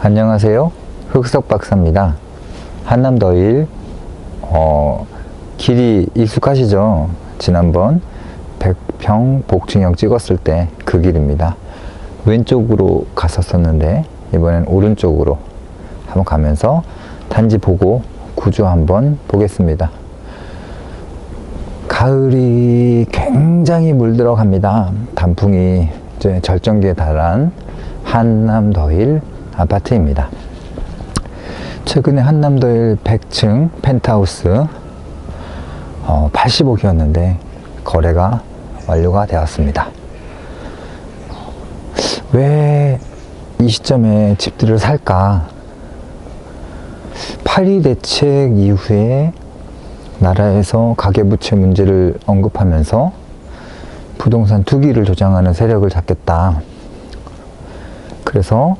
안녕하세요. 흑석 박사입니다. 한남더일, 어, 길이 익숙하시죠? 지난번 백평 복층형 찍었을 때 그 길입니다. 왼쪽으로 갔었었는데, 이번엔 오른쪽으로 한번 가면서 단지 보고 구조 한번 보겠습니다. 가을이 굉장히 물들어 갑니다. 단풍이 이제 절정기에 달한 한남더일 아파트입니다. 최근에 한남더일 100층 펜트하우스 어, 80억이었는데 거래가 완료가 되었습니다. 왜 이 시점에 집들을 살까? 파리 대책 이후에 나라에서 가계부채 문제를 언급하면서 부동산 투기를 조장하는 세력을 잡겠다. 그래서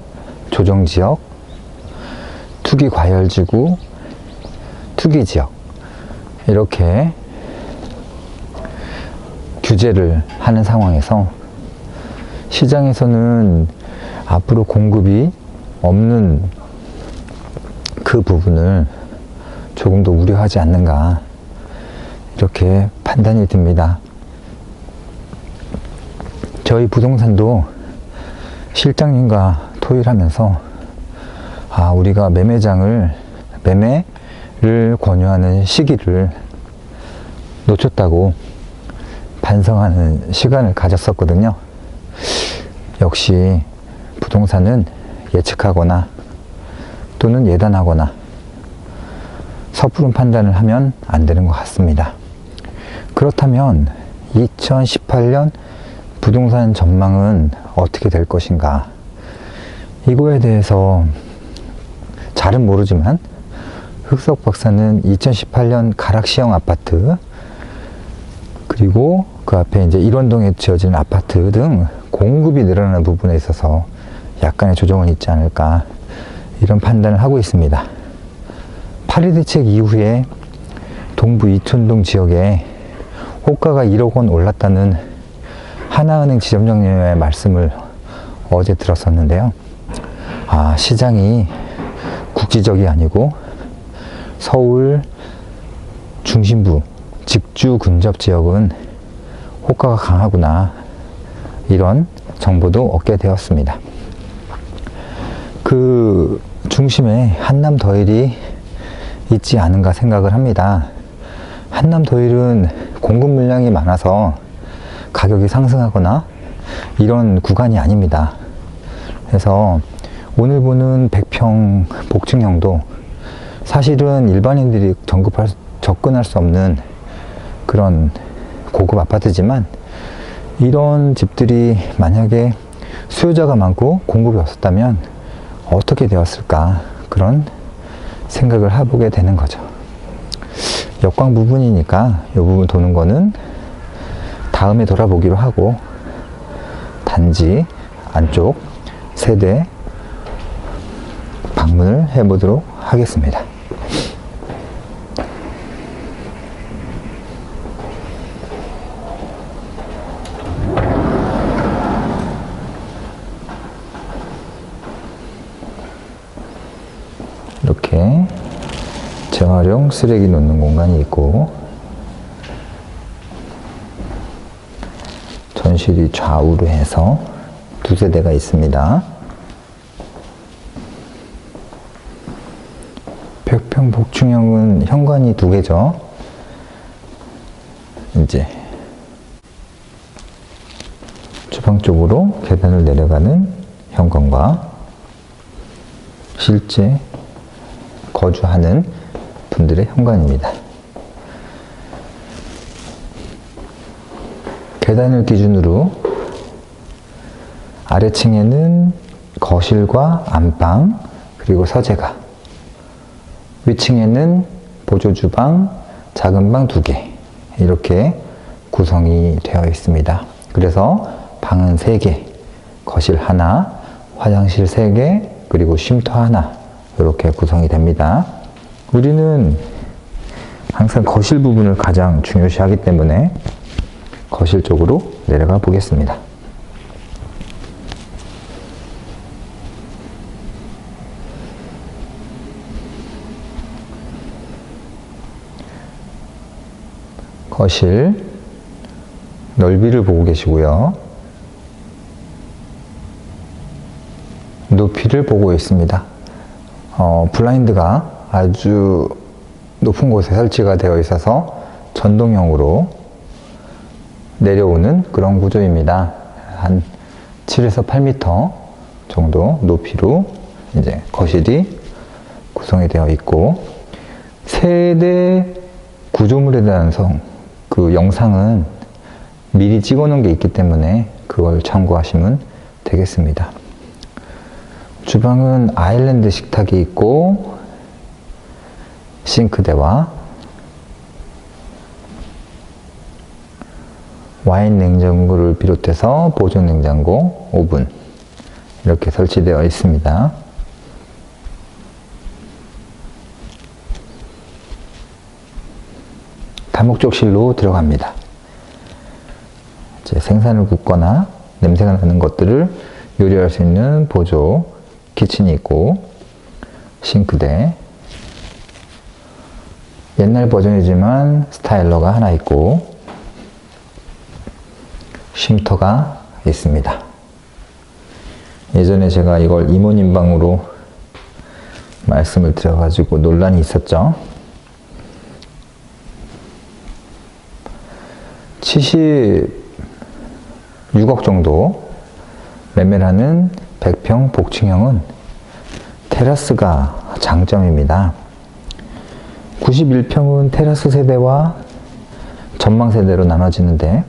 조정지역, 투기과열지구, 투기지역, 이렇게 규제를 하는 상황에서 시장에서는 앞으로 공급이 없는 그 부분을 조금 더 우려하지 않는가 이렇게 판단이 듭니다. 저희 부동산도 실장님과 토의하면서 아 우리가 매매장을 매매를 권유하는 시기를 놓쳤다고 반성하는 시간을 가졌었거든요. 역시 부동산은 예측하거나 또는 예단하거나 섣부른 판단을 하면 안 되는 것 같습니다. 그렇다면 2018년 부동산 전망은 어떻게 될 것인가? 이거에 대해서 잘은 모르지만 흑석 박사는 2018년 가락시형 아파트 그리고 그 앞에 이제 일원동에 지어진 아파트 등 공급이 늘어나는 부분에 있어서 약간의 조정은 있지 않을까 이런 판단을 하고 있습니다. 파리 대책 이후에 동부 이촌동 지역에 호가가 1억 원 올랐다는 하나은행 지점장님의 말씀을 어제 들었었는데요. 아, 시장이 국지적이 아니고 서울 중심부 직주 근접 지역은 호가가 강하구나. 이런 정보도 얻게 되었습니다. 그 중심에 한남 더일이 있지 않은가 생각을 합니다. 한남 더일은 공급 물량이 많아서 가격이 상승하거나 이런 구간이 아닙니다. 그래서 오늘 보는 100평 복층형도 사실은 일반인들이 전급할, 접근할 수 없는 그런 고급 아파트지만 이런 집들이 만약에 수요자가 많고 공급이 없었다면 어떻게 되었을까 그런 생각을 해보게 되는 거죠. 역광 부분이니까 이 부분 도는 거는 다음에 돌아보기로 하고 단지 안쪽 세대 방문을 해보도록 하겠습니다. 이렇게 재활용 쓰레기 놓는 공간이 있고 전실이 좌우로 해서 두 세 대가 있습니다. 백평 복층형은 현관이 두 개죠. 이제 주방 쪽으로 계단을 내려가는 현관과 실제 거주하는 분들의 현관입니다. 계단을 기준으로 아래층에는 거실과 안방 그리고 서재가 위층에는 보조 주방, 작은 방 두 개 이렇게 구성이 되어 있습니다. 그래서 방은 세 개, 거실 하나, 화장실 세 개, 그리고 쉼터 하나 이렇게 구성이 됩니다. 우리는 항상 거실 부분을 가장 중요시하기 때문에 거실 쪽으로 내려가 보겠습니다. 거실 넓이를 보고 계시고요. 높이를 보고 있습니다. 어, 블라인드가 아주 높은 곳에 설치가 되어 있어서 전동형으로 내려오는 그런 구조입니다. 한 7에서 8m 정도 높이로 이제 거실이 구성이 되어 있고 세대 구조물에 대한 성, 그 영상은 미리 찍어 놓은 게 있기 때문에 그걸 참고하시면 되겠습니다. 주방은 아일랜드 식탁이 있고 싱크대와 와인 냉장고를 비롯해서 보존 냉장고, 오븐 이렇게 설치되어 있습니다. 다목적실로 들어갑니다. 이제 생선을 굽거나 냄새가 나는 것들을 요리할 수 있는 보조 키친이 있고 싱크대 옛날 버전이지만 스타일러가 하나 있고 쉼터가 있습니다. 예전에 제가 이걸 이모님 방으로 말씀을 드려가지고 논란이 있었죠. 76억 정도 매매를 하는 100평 복층형은 테라스가 장점입니다. 91평은 테라스 세대와 전망 세대로 나눠지는데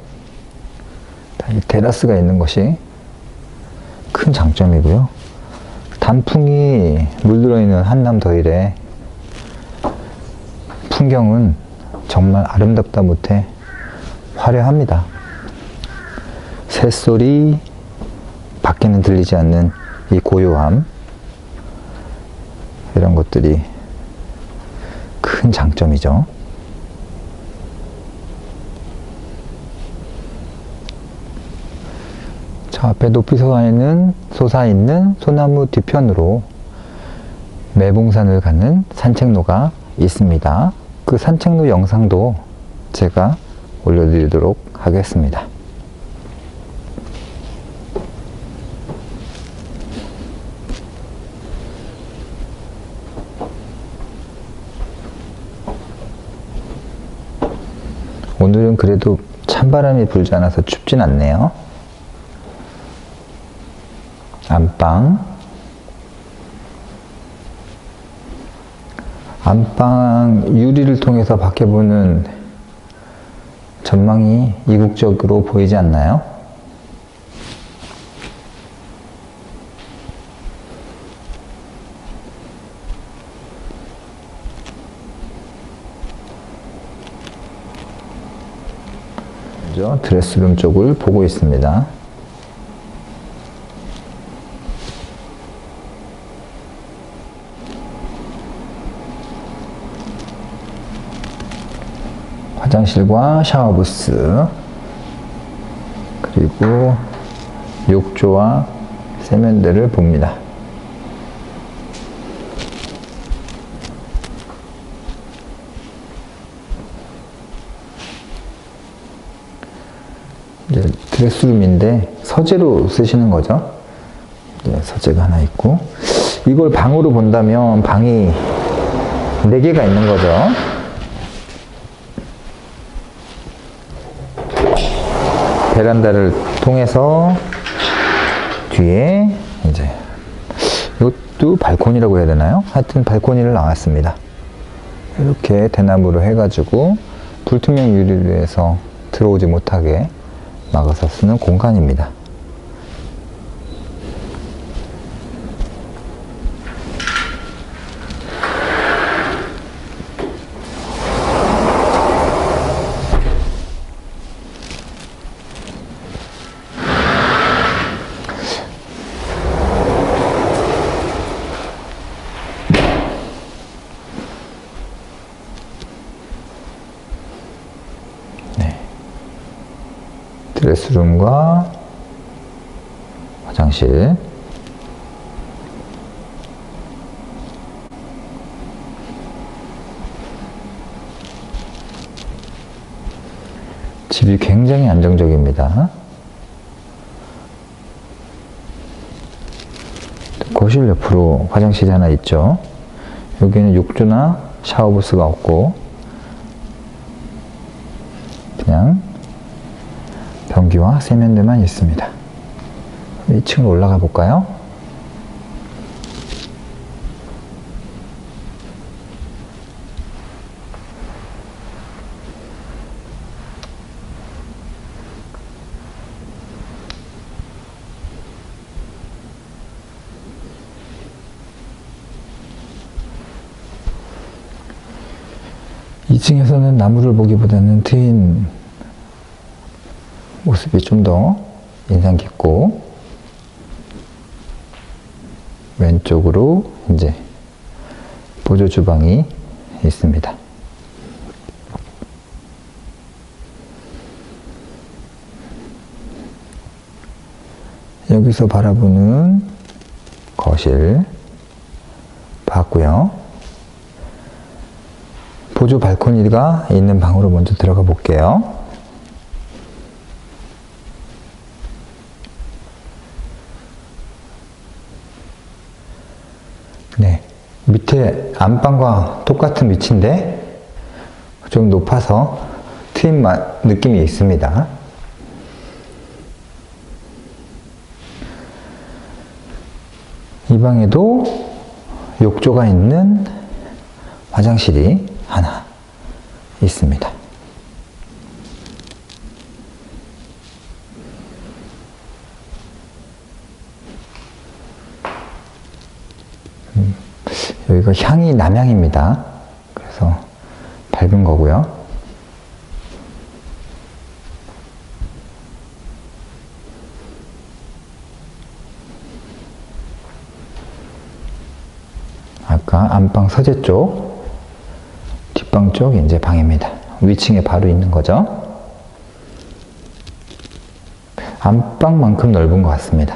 이 테라스가 있는 것이 큰 장점이고요. 단풍이 물들어 있는 한남 더일의 풍경은 정말 아름답다 못해 화려합니다. 새소리 밖에는 들리지 않는 이 고요함 이런 것들이 큰 장점이죠. 자, 앞에 높이 솟아있는, 솟아있는 소나무 뒤편으로 매봉산을 가는 산책로가 있습니다. 그 산책로 영상도 제가 올려드리도록 하겠습니다. 오늘은 그래도 찬바람이 불지 않아서 춥진 않네요. 안방. 안방 유리를 통해서 밖에 보는 전망이 이국적으로 보이지 않나요? 드레스룸 쪽을 보고 있습니다. 화장실과 샤워부스 그리고 욕조와 세면대를 봅니다. 이제 드레스룸인데 서재로 쓰시는 거죠. 네, 서재가 하나 있고 이걸 방으로 본다면 방이 4개가 있는 거죠. 베란다를 통해서 뒤에 이제 이것도 발코니라고 해야 되나요? 하여튼 발코니를 나왔습니다. 이렇게 대나무로 해가지고 불투명 유리로 해서 들어오지 못하게 막아서 쓰는 공간입니다. 드레스룸과 화장실 집이 굉장히 안정적입니다. 거실 옆으로 화장실이 하나 있죠. 여기는 욕조나 샤워부스가 없고 그냥 변기와 세면대만 있습니다. 2층으로 올라가 볼까요? 이층에서는 나무를 보기보다는 트인 모습이 좀 더 인상 깊고 왼쪽으로 이제 보조 주방이 있습니다. 여기서 바라보는 거실 봤고요. 보조 발코니가 있는 방으로 먼저 들어가 볼게요. 네. 밑에 안방과 똑같은 위치인데 좀 높아서 트임 마- 느낌이 있습니다. 이 방에도 욕조가 있는 화장실이 하나 있습니다. 음, 여기가 향이 남향입니다. 그래서 밝은 거고요. 아까 안방 서재 쪽, 뒷방 쪽 이제 방입니다. 위층에 바로 있는 거죠. 안방만큼 넓은 것 같습니다.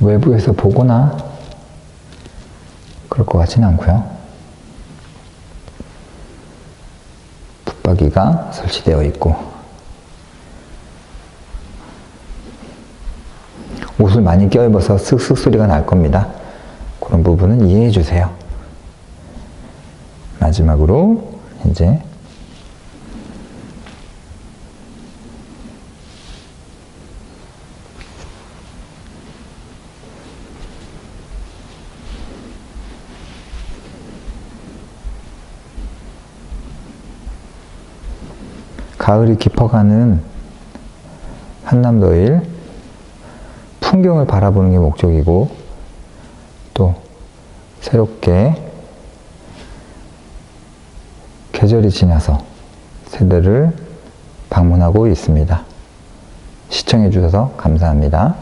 외부에서 보거나 그럴 것 같지는 않고요. 붙박이가 설치되어 있고 옷을 많이 껴입어서 쓱쓱 소리가 날 겁니다. 그런 부분은 이해해 주세요. 마지막으로 이제 가을이 깊어가는 한남더일 풍경을 바라보는 게 목적이고 또 새롭게 계절이 지나서 세대를 방문하고 있습니다. 시청해 주셔서 감사합니다.